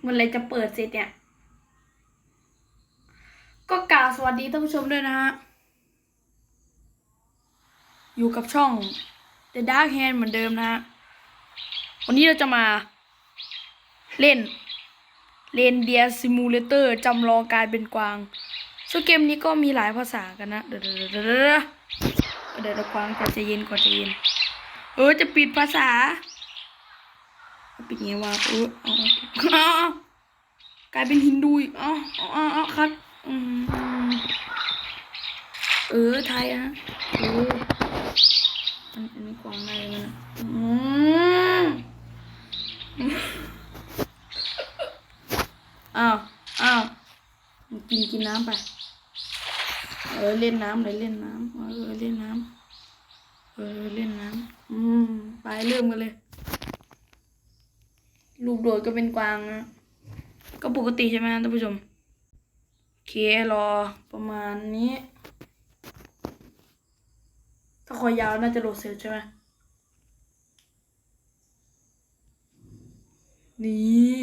เมื่อไรจะเปิดเสร็จเนี่ย ก็กล่าวสวัสดีท่านผู้ชมด้วยนะฮะ อยู่กับช่อง The Dark Hand เหมือนเดิมนะฮะ วันนี้เราจะมาเล่นเรนเดียซิมูเลเตอร์จำลองการเป็นกวางซึ่งเกมนี้ก็มีหลายภาษากันนะ เดี๋ยวเดี๋ยวเดี๋ยวเดี๋ยวเดี๋ยวเดี๋ยวเดี๋ยวกวางก่อนจะเย็นก่อนจะเย็น เออจะปิดภาษา ปิดไงวะเออเอาเอาเอากลายเป็นฮินดูอีกเอ๋อาเอาเอาคัดอืมเออไทยอะเอออันอันนี้กวางอะไรมันอืมอ้าวอ้าวกินกินน้ำไป เออเล่นน้ำเลยเล่นน้ำเออเล่นน้ำเออเล่นน้ำอืมไปเริ่มกันเลย ลูกโดดก็เป็นกวางนะก็ปกติใช่ไหมท่านผู้ชมโอเครอประมาณนี้ ถ้าคอยาวน่าจะโหลดเสร็จใช่ไหมนี่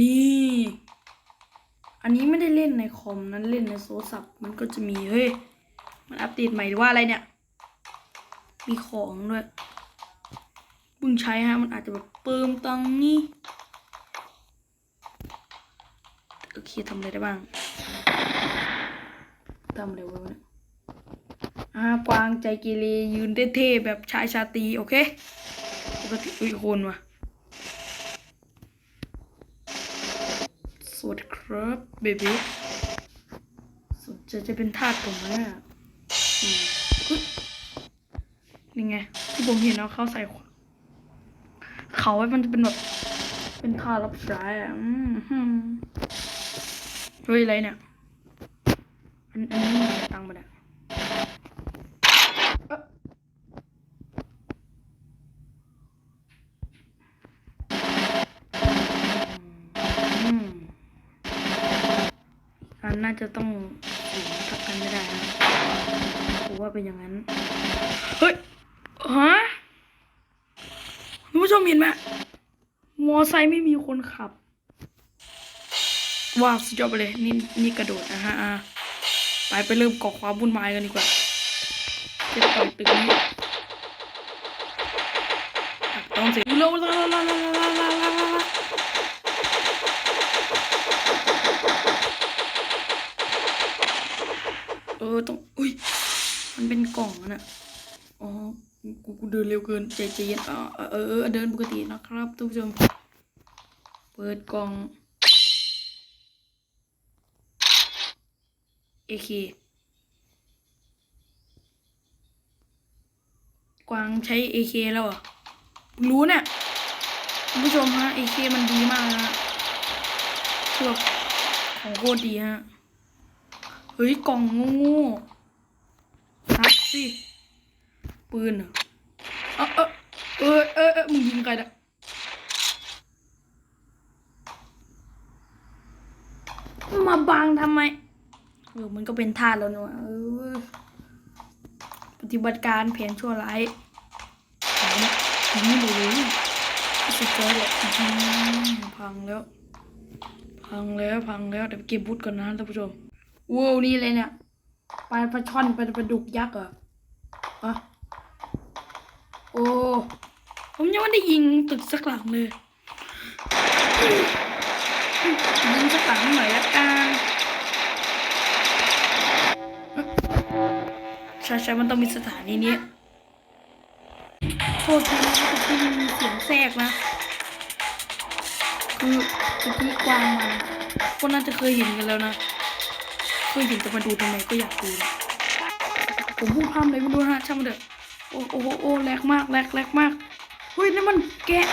นี่ อันนี้ไม่ได้เล่นในคอมนั้นเล่นในโทรศัพท์มันก็จะมีเฮ้ย มันอัปเดตใหม่หรือว่าอะไรเนี่ย มีของด้วย บึงใช้ฮะมันอาจจะแบบเติมตังนี่โอเคทำอะไรได้บ้างทำอะไรวะเนี่ยอ่ากวางใจกีรียืนเท่ๆแบบชายชาตรีโอเคปกติอุ้ยโคนว่ะสวัสดีครับเบบี้สนใจจะเป็นทาสผมไหมอะนี่ไงที่ผมเห็นเอาเขาใส่ เขาไว้มันจะเป็นแบบ เป็นท่ารับใช้อะอืมฮึ่มเฮ้ยอะไรเนี่ยอันอันนี้มันตังค์มาเนี่ยน่าจะต้องสูงทับกันไม่ได้นะผมว่าเป็นอย่างนั้น เฮ้ย ฮะ ผู้ชมเห็นไหมมอไซค์ไม่มีคนขับ ว้าวสุดยอดไปเลย นี่นี่กระโดดนะฮะไปไปเริ่มก่อความวุ่นวายกันดีกว่าเจ็บต่อยตึกนี้ต้องเสร็จโลลาลาลาลาลาลาลาเออต้องอุ้ยมันเป็นกล่องนะ กูกูเดินเร็วเกินใจใจเย็นอ่าเออเออเดินปกตินะครับทุกผู้ชม เปิดกล่องเอเคกวางใช้เอเคแล้วหรอรู้เนี่ยคุณผู้ชมฮะเอเคมันดีมากนะฮะคือบของโคตรดีฮะ เฮ้ย กล่องง่ๆรับสิ ปืนเหรอเออเออเออเออมึงยิงใครนะมาบังทำไมเออมันก็เป็นท่าสแล้วนะเออปฏิบัติการแผนชั่วร้ายนี่เลยสุดยอดเลยอื้อหือพังแล้ว พังแล้วพังแล้วเดี๋ยวเก็บบุตรก่อนนะท่านผู้ชมว้าวนี่เลยเนี่ยปลาปลาช่อนปลาปลาดุกยักษ์เหรออะ โอ้ ผมยังไม่ได้ยิงตึกสักหลังเลยยิงสักหลังหน่อยละกันใช่ใช่มันต้องมีสถานีนี้โทษทีนะที่มีเสียงแทรกนะคือเมื่อกี้กวางมาก็น่าจะเคยเห็นกันแล้วนะเคยเห็นแต่มาดูทำไมก็อยากดูผมพูดพร่ำเลยไม่รู้นะฮะช่างมันเถอะ โอ้โอ้โอ้แรงมากแรงแรงมากเฮ้ยนั่นมันแกะ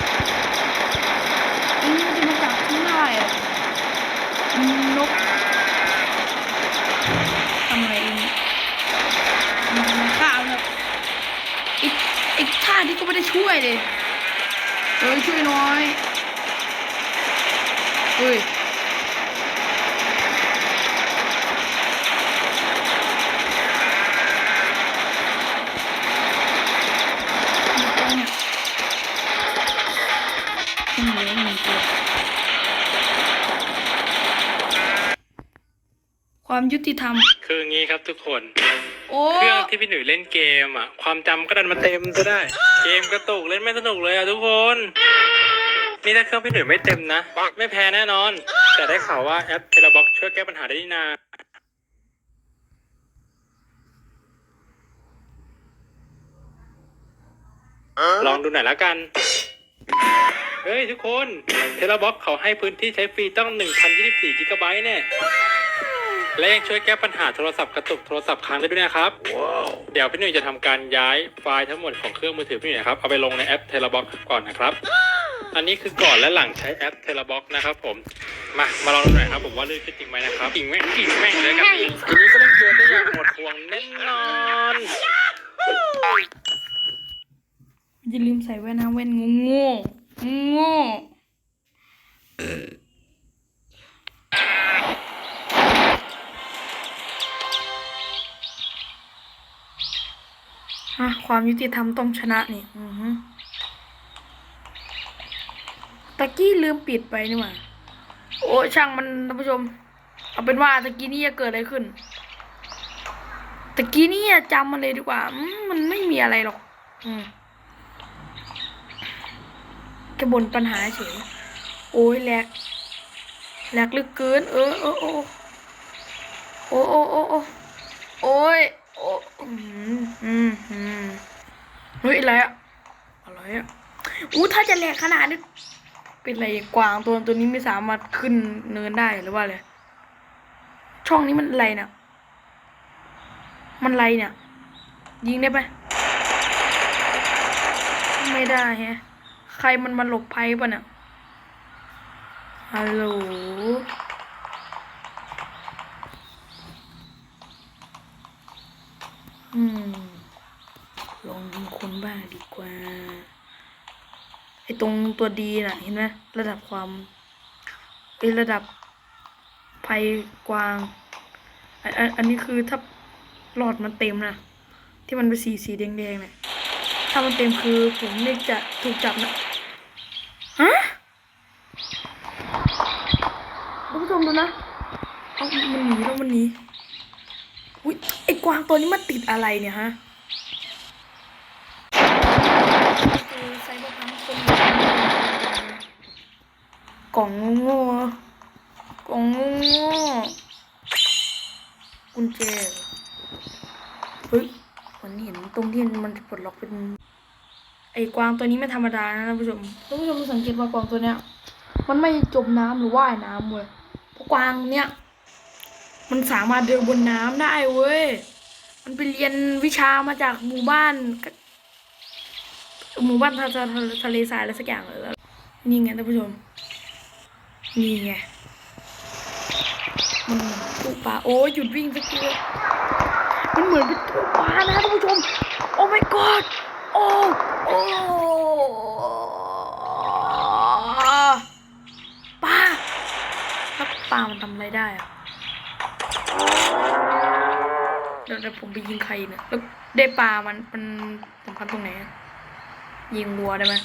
อันนี้มันจะมาจับที่ได้อะนกทำอะไรเองมันข้าวนะอีกอีกท่าที่ก็ไม่ได้ช่วยเลยเอ้ยช่วยหน้อยเฮ้ย ความยุติธรรม คืองี้ครับทุกคน โอ้เครื่องที่พี่หนุ่ยเล่นเกมอะ ความจำก็ดันมาเต็มซะได้ เกมกระตุกเล่นไม่สนุกเลยอะทุกคน นี่ถ้าเครื่องพี่หนุ่ยไม่เต็มนะ ไม่แพ้แน่นอน แต่ได้ข่าวว่าแอปเทเลบ็อกช่วยแก้ปัญหาได้นี่นา ลองดูหน่อยแล้วกัน เฮ้ยทุกคน เทเลบ็อกเขาให้พื้นที่ใช้ฟรีต้อง1,024กิกะไบต์เนี่ย และยังช่วยแก้ปัญหาโทรศัพท์กระตุกโทรศัพท์ค้างได้ด้วยนะครับ เดี๋ยวพี่หนุ่ยจะทำการย้ายไฟล์ทั้งหมดของเครื่องมือถือพี่หนุ่ยนะครับ เอาไปลงในแอป t e l e b o x ก่อนนะครับ อันนี้คือก่อนและหลังใช้แอป t e l e b o x นะครับผม มา มาลองดูหน่อยครับผมว่าลื่นขึ้นจริงไหมนะครับจริงแม่งจริงแม่งเลยครับพี่ทีนี้ก็เล่นเกมได้อย่างหมดห่วงแน่นอนอย่าลืมใส่แว่นนะแว่นงูโง่โง่ ฮะความยุติธรรมต้องชนะนี่อือฮึตะกี้ลืมปิดไปนี่หว่าโอ้ช่างมันท่านผู้ชม เอาเป็นว่าตะกี้นี่จะเกิดอะไรขึ้นตะกี้นี่จำมันเลยดีกว่ามมันไม่มีอะไรหรอก อืมแค่บนปัญหาเฉย โอ้ยแหลกแหลกลึกเกิน เออเออโอ้โอ้โอ้โอ้โอ้โอ้ยโอ้ อืมอืมเฮ้ยอะไรอะอะไรอะอู้ถ้าจะแหลกขนาดนี้เป็นอะไรกวางตัวตัวนี้ไม่สามารถขึ้นเนินได้หรือว่าอะไรช่องนี้มันอะไรเนี่ยมันอะไรเนี่ย ยิงได้ไหมไม่ได้แฮะใครมันมาหลบภัยป่ะเนี่ยฮัลโหลอืม ลองยิงคนบ้างดีกว่า ไอตรงตัวดีน่ะ เห็นไหมระดับความไอระดับภัยกวางอันอันอันนี้คือถ้าหลอดมันเต็มนะที่มันเป็นสีสีแดงๆเนี่ยถ้ามันเต็มคือผมนี่จะถูกจับนะฮะคุณผู้ชมดูนะเอามันหนีแล้วมันหนีอุ้ยไอ้กวางตัวนี้มันติดอะไรเนี่ยฮะ คือไซเบอร์พังค์คนกล่องโง่ๆกล่องโง่ๆกุญแจเหรอเฮ้ยมันเห็นตรงที่มันปลดล็อกเป็นไอ้กวางตัวนี้ไม่ธรรมดานะท่านผู้ชมท่านผู้ชมสังเกตว่ากวางตัวเนี้ย มันไม่จมน้ำหรือว่ายน้ำเว้ยเพราะกวางเนี้ยมันสามารถเดินบนน้ำได้เว้ย มันไปเรียนวิชามาจากหมู่บ้าน หมู่บ้านทะทะทะทะเลทรายอะไรสักอย่างเลยนี่ไงท่านผู้ชม นี่ไงมันตู้ปลาโอ้ยหยุดวิ่งสักทีมันเหมือนเป็นตู้ปลานะท่านผู้ชม โอ้ my god โอ้โอ้ปลาแล้วปลามันทำอะไรได้อะเดี๋ยวผมไปยิงใครเนี่ยแล้วได้ปลามันมันสำคัญตรงไหนอะ ยิงวัวได้ไหม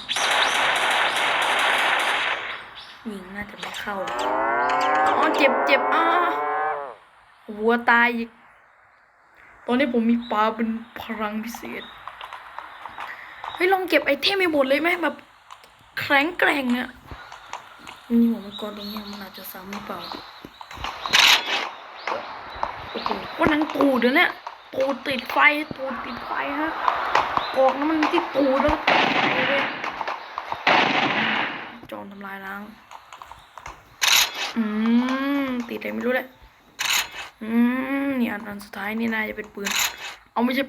ยิงน่าจะไม่เข้าเลยอ๋อเจ็บเจ็บอ่าวัวตายอีก ตอนนี้ผมมีปลาเป็นพลังพิเศษ เฮ้ย ลองเก็บไอเทมไปหมดเลยไหมแบบแข็งแกร่งอะนี่หัวมังกรตรงเนี้ยมันอาจจะซ้ำหรือเปล่าโอ้โหวันนั้นตูดเดี๋ยวเนี้ยตูดติดไฟตูดติดไฟฮะกอกน้ำมันที่ตูดแล้วติดไฟเลยจอนทำลายล้าง อืม ติดอะไรไม่รู้แหละ อืม นี่อันอันสุดท้ายนี่น่าจะเป็นปืน เอาไม่ใช่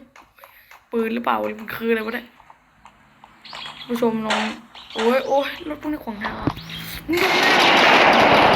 ปืนหรือเปล่ามันคืออะไรวะเนี่ยผู้ชมลอง โอ้ยโอ้ยรถพวกนี้ขวางทางอะนี่ร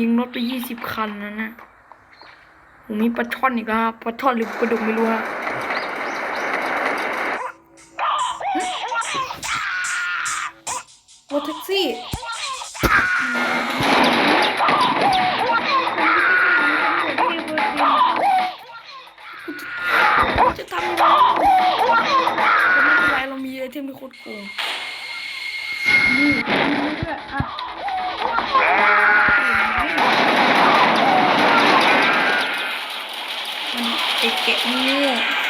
ยิงรถไปยี่สิบคันนะนะผมมีปลาช่อนอีกครับปลาช่อนหรือกระดูกไม่รู้ฮะรถแท็กซี่จะทำยังไงเรามีไอเทมที่โคตรโกงนี่ด้วยอะ มันไอแกะโง่